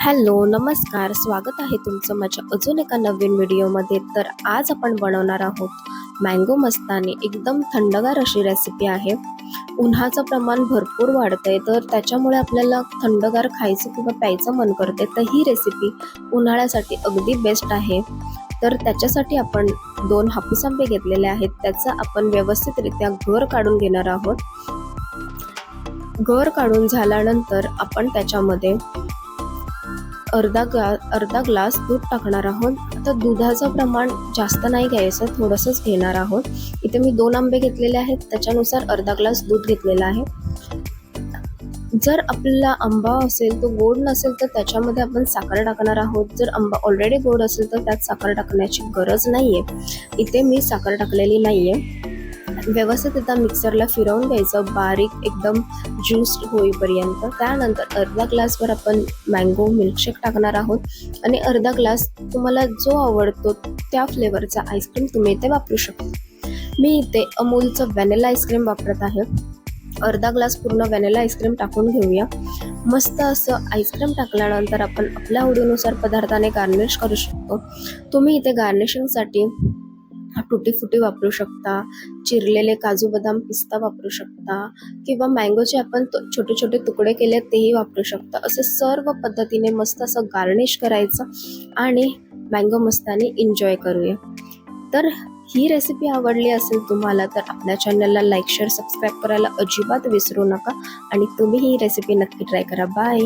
Hello नमस्कार. स्वागत आहे तुमचं माझ्या अजून एका नवीन व्हिडिओमध्ये. तर आज आपण बनवणार आहोत मँगो मस्तानी. एकदम थंडगार अशी रेसिपी आहे. उन्हाचं प्रमाण भरपूर वाढतं आहे तर त्याच्यामुळे आपल्याला थंडगार खायचं किंवा प्यायचं मन करते तर ही रेसिपी उन्हाळ्यासाठी अगदी बेस्ट आहे. तर त्याच्यासाठी आपण दोन हापूस आंबे घेतलेले आहेत. त्याचा आपण व्यवस्थितरित्या घर काढून घेणार आहोत. घर काढून झाल्यानंतर आपण त्याच्यामध्ये अर्धा ग्ला अर्धा ग्लास दूध टाकणार आहोत. आता दुधाचं प्रमाण जास्त नाही घ्यायचं थोडंसंच घेणार आहोत. इथे मी दोन आंबे घेतलेले आहेत त्याच्यानुसार अर्धा ग्लास दूध घेतलेला आहे. जर आपल्याला आंबा असेल तो गोड नसेल तर त्याच्यामध्ये आपण साखर टाकणार आहोत. जर आंबा ऑलरेडी गोड असेल तर त्यात साखर टाकण्याची गरज नाही आहे इथे मी साखर टाकलेली नाही आहे व्यवस्थित एकदा मिक्सरला फिरवून घ्यायचं. बारीक एकदम ज्यूस होईपर्यंत. त्यानंतर अर्धा ग्लासवर आपण मँगो मिल्कशेक टाकणार आहोत. आणि अर्धा ग्लास तुम्हाला जो आवडतो त्या फ्लेवरचा आईस्क्रीम तुम्ही इथे वापरू शकता. मी इथे अमूलचं व्हॅनिला आईस्क्रीम वापरत आहे. अर्धा ग्लास पूर्ण व्हॅनिला आईस्क्रीम टाकून घेऊया. मस्त असं आईस्क्रीम टाकल्यानंतर आपण आपल्या आवडीनुसार पदार्थाने गार्निश करू शकतो. तुम्ही इथे गार्निशिंगसाठी टुटी फुटी वापरू शकता चिरलेले काजू बदाम पिस्ता वापरू शकता किंवा मँगोचे आपण छोटे छोटे तुकडे केले तेही वापरू शकता. असं सर्व पद्धतीने मस्त असं गार्निश करायचं आणि मँगो मस्ताने एन्जॉय करूया. तर ही रेसिपी आवडली असेल तुम्हाला तर आपल्या चॅनलला लाईक शेअर सबस्क्राईब करायला अजिबात विसरू नका आणि तुम्ही ही रेसिपी नक्की ट्राय करा. बाय